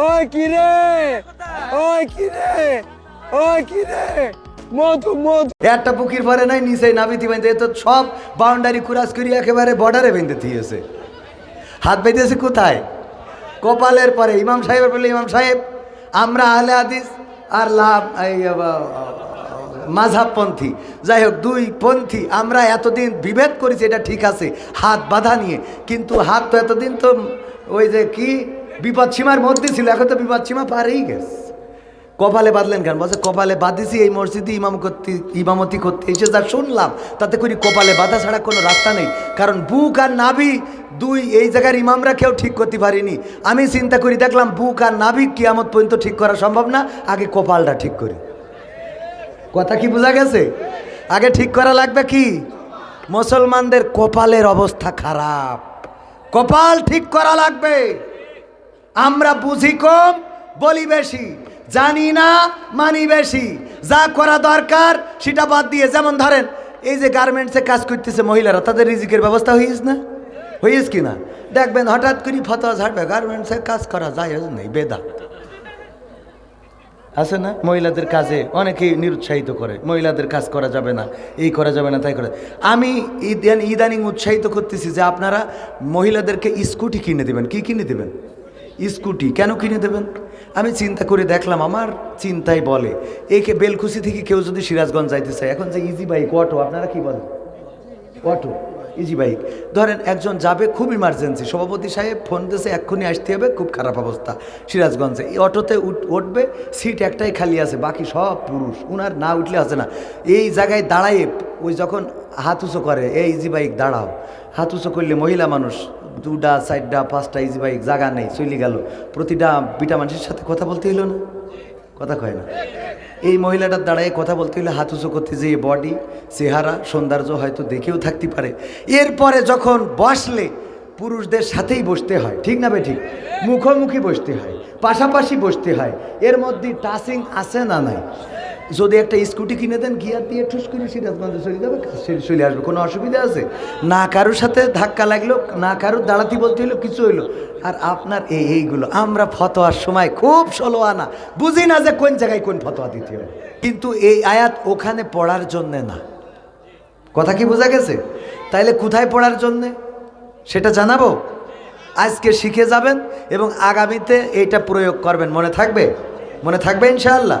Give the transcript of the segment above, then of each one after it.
ওই কি রে? ওই কি রে? ওই কি রে? মধু মধু। একটা পুকির পরে নাই নিচে নাবিতি বাইন্দে এ তো সব বাউন্ডারি কুরাস করি একেবারে বর্ডারে বেঁধে দিয়েছে। হাত বেঁধেছে কোথায়? কপালের পরে, ইমাম সাহেবের বলে ইমাম সাহেব, আমরা আহলে হাদিস আর লাভ মাঝাবপন্থী। যাই হোক, দুই পন্থী, আমরা এতদিন বিভেদ করেছি, এটা ঠিক আছে, হাত বাধা নিয়ে। কিন্তু হাত তো এতদিন তো ওই যে কি? বিপদ সীমার মধ্যে ছিল, এখন তো বিপদ সীমা পারেই গেছে। কপালে বাঁধলেন কেন? বলছে, কপালে বাঁধিছি এই মসজিদে ইমাম করতে, ইমামতি করতে। এসে যা শুনলাম, তাতে করি কপালে বাঁধা ছাড়া কোনো রাস্তা নেই। কারণ বুক আর নাভি দুই, এই জায়গার ইমামরা কেউ ঠিক করতে পারিনি। আমি চিন্তা করি, দেখলাম বুক আর নাভি কিয়ামত পর্যন্ত ঠিক করা সম্ভব না, আগে কপালটা ঠিক করি। কথা কি বোঝা গেছে? আগে ঠিক করা লাগবে কি? মুসলমানদের কপালের অবস্থা খারাপ। কপাল ঠিক করা লাগবে। আমরা বুঝি কম, বলি বেশি। জানি না, মানি বেশি। যা করা দরকার, সেটা বাদ দিয়ে, যেমন ধরেন, এই যে গার্মেন্টসে কাজ করতেছে মহিলারা, তাদের রিজিকের ব্যবস্থা হইস না? হইস কি না? দেখবেন, হঠাৎ করে ফতোয়া ঝাড়বে গার্মেন্টসে কাজ করা যায় নেই বেদা। আছে না? মহিলাদের কাজে অনেকেই নিরুৎসাহিত করে, মহিলাদের কাজ করা যাবে না, এই করা যাবে না, তাই করে। আমি ইদানিং উৎসাহিত করতেছি যে আপনারা মহিলাদেরকে স্কুটি কিনে দেবেন, কি কিনে দেবেন? স্কুটি কেন কিনে দেবেন? আমি চিন্তা করে দেখলাম, আমার চিন্তাই বলে। একে বেলকুচি থেকে কেউ যদি সিরাজগঞ্জ যাইতে চায়, এখন যে ইজি বাইক অটো আপনারা কি বলেন? অটো ইজি বাইক ধরেন একজন যাবে খুব ইমার্জেন্সি সভাপতি সাহেব ফোন দিয়েছে এক্ষুনি আসতে হবে, খুব খারাপ অবস্থা। সিরাজগঞ্জে। এই অটোতে উঠ- উঠবে সিট একটাই খালি আছে, বাকি সব পুরুষ। উনার না উঠলে আছে না। এই জায়গায় দাঁড়ায়, ওই যখন হাত উঁচু করে এই ইজি বাইক দাঁড়াও। হাত উঁচু করলে মহিলা মানুষ দুটা চারটা পাঁচটা ইজি বাইক জায়গা নেই, চলে গেল। প্রতিটা বিটা মানুষের সাথে কথা বলতে হলো না। কথা কয় না। এই মহিলাটার দাঁড়ায় কথা বলতে গেলে হাত উঁচু করতে যে বডি চেহারা, সৌন্দর্য হয়তো দেখেও থাকতে পারে। এরপরে যখন বসলে, পুরুষদের সাথেই বসতে হয়, ঠিক না বেঠিক? মুখোমুখি বসতে হয়, পাশাপাশি বসতে হয়। এর মধ্যে টাচিং আছে না নাই? যদি একটা স্কুটি কিনে দেন, গিয়ার দিয়ে ঠুস করে সিরাজগঞ্জে চলে যাবে, চলে আসবে, কোনো অসুবিধা আছে? না কারোর সাথে ধাক্কা লাগল, না কারোর দাঁড়াতি বলতে হলো কিছু হইল। আর আপনার এই এইগুলো, আমরা ফতোয়ার সময় খুব সলো আনা। বুঝি না যে কোন জায়গায় কোন ফতোয়া দিতে হবে কিন্তু এই আয়াত ওখানে পড়ার জন্যে না। কথা কি বোঝা গেছে? তাইলে কোথায় পড়ার জন্যে? সেটা জানাব? আজকে শিখে যাবেন এবং আগামীতে এইটা প্রয়োগ করবেন। মনে থাকবে? মনে থাকবে ইনশাআল্লাহ?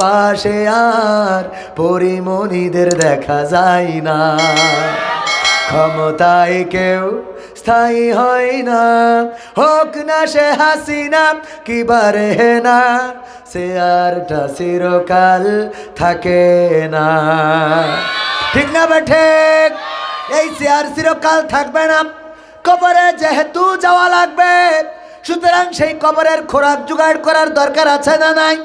পাশে আর পরিমণিদের দেখা যায় না। ক্ষমতায় কেউ স্থায়ী হয় না। হোক না সে হাসিনা, কি বারে না, সে আরটা চিরকাল থাকে না। ঠিক না বেঠে এই চেয়ার চিরকাল থাকবে না। কবরে যেহেতু যাওয়া লাগবে, সুতরাং সেই কবরের খোরাক জোগাড় করার দরকার আছে না নাই?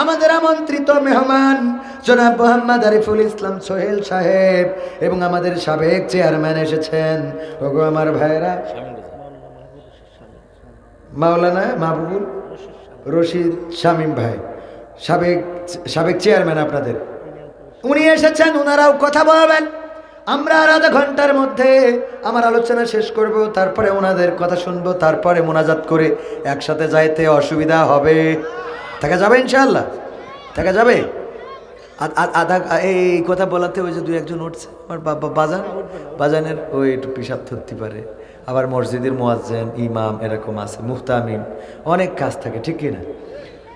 আমাদের আমন্ত্রিত মেহমান, জনাব মোহাম্মদ আরিফুল ইসলাম সোহেল সাহেব এবং আমাদের সাবেক চেয়ারম্যান এসেছেন। ওগো আমার ভাইয়েরা, মাওলানা মাহবুবুল রশিদ শামীম ভাই, সাবেক সাবেক চেয়ারম্যান আপনাদের। উনি এসেছেন ওনারাও কথা বলবেন। আমরা আর আধা ঘণ্টার মধ্যে আমার আলোচনা শেষ করব, তারপরে ওনাদের কথা শুনব, তারপরে মোনাজাত করে একসাথে যাইতে অসুবিধা হবে। থাকা যাবে ইনশাআল্লাহ। থাকা যাবে। আধা এই কথা বলাতে ওই যে দুই একজন উঠছে আমার বাবা বাজান। বাজানের ওই একটু পিসাব ধরতে পারে। আবার মসজিদের মোয়াজ্জেন ইমাম এরকম আছে মুহতামিম অনেক কাজ থাকে ঠিক কি না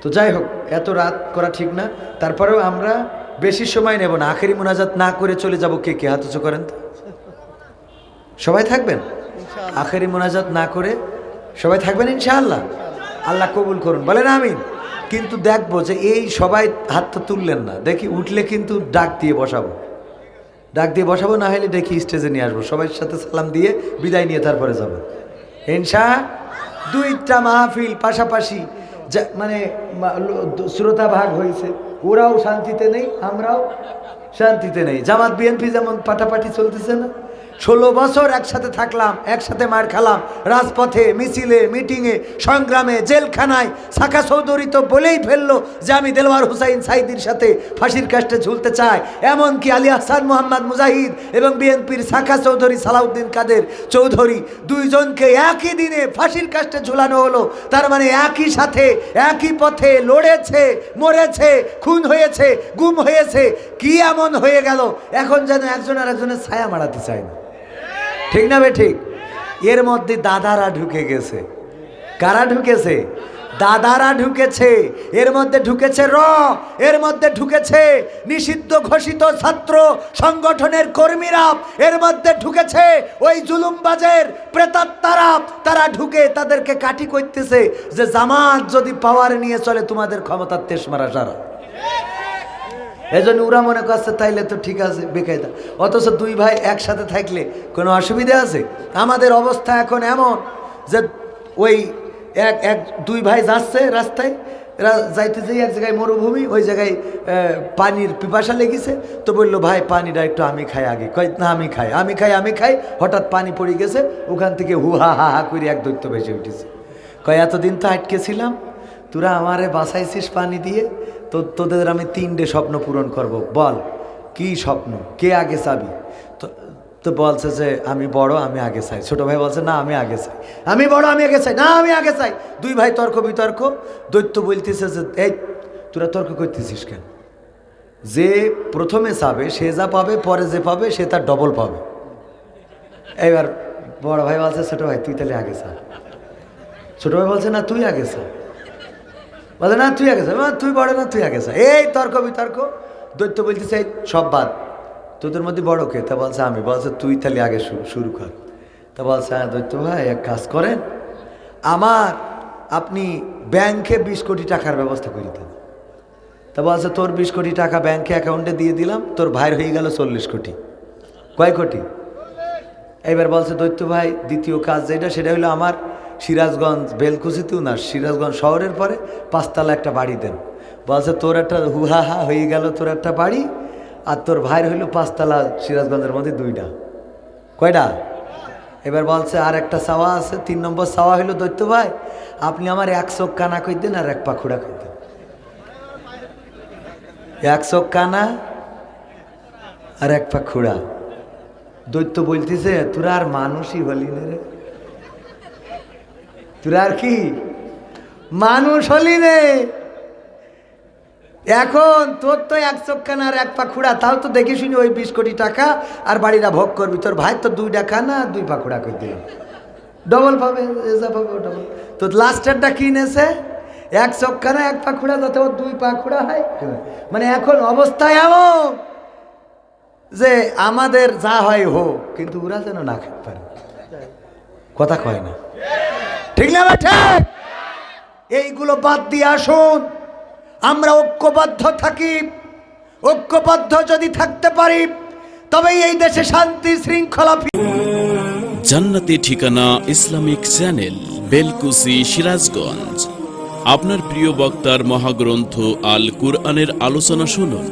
তো যাই হোক এত রাত করা ঠিক না। তারপরেও আমরা বেশি সময় নেব না। আখেরি মোনাজাত না করে চলে যাব কে কে? হাত উঁচু করেন তো। সবাই থাকবেন? আখেরি মোনাজাত না করে সবাই থাকবেন ইনশাআল্লাহ। আল্লাহ কবুল করুন। বলেন আমিন। কিন্তু দেখব যে এই সবাই হাত তো তুললেন না। দেখি উঠলে কিন্তু ডাক দিয়ে বসাবো। ডাক দিয়ে বসাবো, না হলে দেখি স্টেজে নিয়ে আসব। সবার সাথে সালাম দিয়ে বিদায় নিয়ে তারপরে যাব। ইনশা, দুইটা মাহফিল পাশাপাশি মানে শ্রোতা ভাগ হয়েছে। ওরাও শান্তিতে নেই, আমরাও শান্তিতে নেই। জামাত, বিএনপি যেমন পাটাপাটি চলতেছে না। ষোলো বছর একসাথে থাকলাম, একসাথে মার খালাম, রাজপথে, মিছিলে, মিটিংয়ে, সংগ্রামে, জেলখানায় সাকা চৌধুরী তো বলেই ফেলল যে আমি দেলওয়ার হুসাইন সাইদির সাথে ফাঁসির কাস্টে ঝুলতে চাই। এমনকি আলী হাসান মোহাম্মদ মুজাহিদ এবং বিএনপির সাকা চৌধুরী সালাউদ্দিন কাদের চৌধুরী দুইজনকে একই দিনে ফাঁসির কাস্টে ঝুলানো হলো। তার মানে একই সাথে, একই পথে লড়েছে, মরেছে, খুন হয়েছে, গুম হয়েছে, কি এমন হয়ে গেল? এখন যেন একজন আর একজনের ছায়া মারাতে চায়। ঠিক না বে ঠিক? এর মধ্যে দাদারা ঢুকে গেছে। কারা ঢুকেছে? দাদারা ঢুকেছে। এর মধ্যে ঢুকেছে র, এর মধ্যে ঢুকেছে নিষিদ্ধ ঘোষিত ছাত্র সংগঠনের কর্মীরা। এর মধ্যে ঢুকেছে ওই জুলুমবাজের প্রেতাত্মারা। তারা ঢুকে তাদেরকে কাটি করতেছে যে, জামাত যদি পাওয়ার নিয়ে চলে, তোমাদের ক্ষমতার তেস মারা সারা এই জন্য ওরা মনে করছে, তাইলে তো ঠিক আছে, বেকায়দা। অথচ দুই ভাই একসাথে থাকলে কোনো অসুবিধা আছে? আমাদের অবস্থা এখন এমন যে ওই এক এক, দুই ভাই যাচ্ছে রাস্তায় যাইতে যাই এক জায়গায় মরুভূমি, ওই জায়গায় পানির পিপাসা লেগেছে। তো বলল, ভাই, পানিটা একটু আমি খাই আগে। কয়, না, আমি খাই আমি খাই আমি খাই। হঠাৎ পানি পড়ে গেছে, ওখান থেকে হু, হা হা হা করে এক দৈত্য বেশি উঠেছে। কয়, এতদিন তো আটকে ছিলাম। তোরা আমারে বাসাইছিস পানি দিয়ে তো তোদের আমি তিনটে স্বপ্ন পূরণ করব, বল, কি স্বপ্ন? কে আগে চাবি? তো তো বলছে যে, আমি বড়, আমি আগে চাই। ছোট ভাই বলছে, না, আমি আগে চাই। আমি বড়, আমি আগে চাই। না, আমি আগে চাই। দুই ভাই তর্ক বিতর্ক। দৈত্য বলতেছে যে, এই, তোরা তর্ক করতেছিস কেন? যে প্রথমে চাবে, সে যা পাবে, পরে যে পাবে, সে তার ডবল পাবে। এবার বড় ভাই বলছে, ছোট ভাই, তুই তাহলে আগে চা। ছোট ভাই বলছে, না, তুই আগে চা। বলে, না তুই আগে তুই বড় না তুই আগে এই, তর্ক, বিতর্ক। দৈত্য বলতে চাই সব বাদ। তোদের মধ্যে বড় কে? তা বলছে, আমি। বলছে, তুই তাহলে আগে শুরু কর। তা বলছে হ্যাঁ দৈত্য ভাই, এক কাজ করেন। আমার, আপনি ব্যাংকে বিশ কোটি টাকার ব্যবস্থা করে দেন। তা বলছে, তোর বিশ কোটি টাকা ব্যাংকে অ্যাকাউন্টে দিয়ে দিলাম, তোর ভাইয়ের হয়ে গেল চল্লিশ কোটি। কয় কোটি? এবার বলছে, দৈত্য ভাই, দ্বিতীয় কাজ যেটা, সেটা হলো আমার সিরাজগঞ্জ, বেলকুচিতেও না, সিরাজগঞ্জ শহরের পরে পাঁচতলা একটা বাড়ি দেন। বলছে, তোর একটা হুহা হা হয়ে গেল, তোর একটা বাড়ি, আর তোর ভাইয়ের হইল পাঁচতলা সিরাজগঞ্জের মধ্যে দুইটা। কয়টা? এবার বলছে, আর একটা সাওয়া আছে, তিন নম্বর সাওয়া হইল দৈত্য ভাই, আপনি আমার এক চোখ কানা কই দেন আর এক পাখুড়া কই দেন। এক চোখ কানা আর এক পাখুড়া দৈত্য বলতেছে, তোরা আর মানুষই হলি না রে। তোরা আর কি? মানুষ হলি নে। এখন তোর তো এক চোখখানা আর এক পা খুঁড়া, তাও তো দেখে শুনি ওই বিশ কোটি টাকা আর বাড়িটা ভোগ করবি। তোর ভাই তো দুই টাকা না দুই পা খুঁড়া করে দিলাম ডবল পাবে এ যা পাবে। ডবল তো লাস্টারটা কিনেছে এক চোখখানা, এক পা খুঁড়া, যাতে ওর দুই পা খুঁড়া হয়। মানে এখন অবস্থা এমন যে আমাদের যা হয় হোক, কিন্তু ওরা যেন না খেতে পারে। কথা কয় না। ঠিক না ঠিক? এইগুলো বাদ দিয়ে আসুন। আমরা ঐক্যবদ্ধ থাকি। ঐক্যবদ্ধ যদি থাকতে পারি তবে এই দেশে শান্তি, শৃঙ্খলা জান্নাতি ঠিকানা ইসলামিক চ্যানেল, বেলকুসি, সিরাজগঞ্জ। আপনার প্রিয় বক্তার মহাগ্রন্থ আল কুরআনের আলোচনা শুনুন।